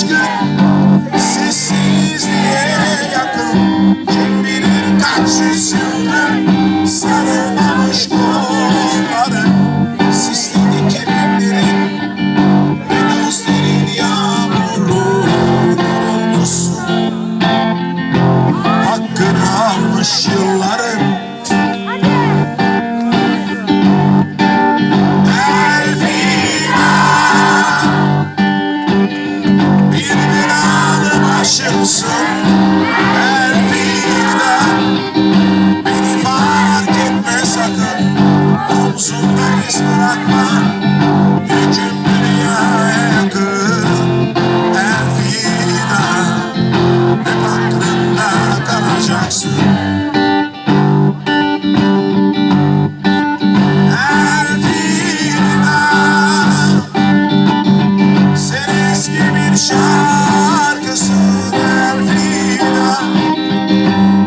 aşkın sessizliğe yakın. Kim bilir kaç yüzyıldır sarılmamış bu omzumda iz bırakma Gücüm dünyaya yakın Her vida Hep aklımda kalacaksın. Her vida Sen eski bir şarkısın Her vida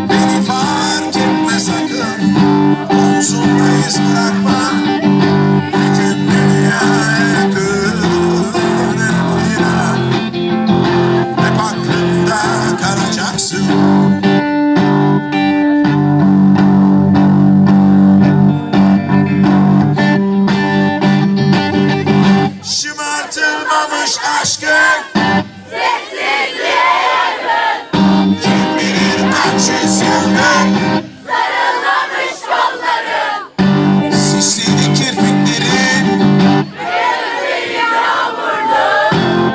Beni fark etme sakın. Omzumda bırakma. Sarılmış aşkın Kim bilir kaç yüzyıldır Sarılmamış kollarım Sisli kirpiklerin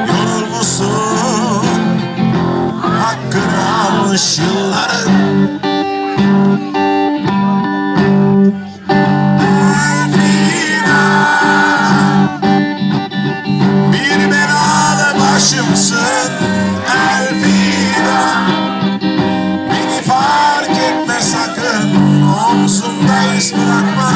Yorulmuşsun. Hakkını almış yıllar smoke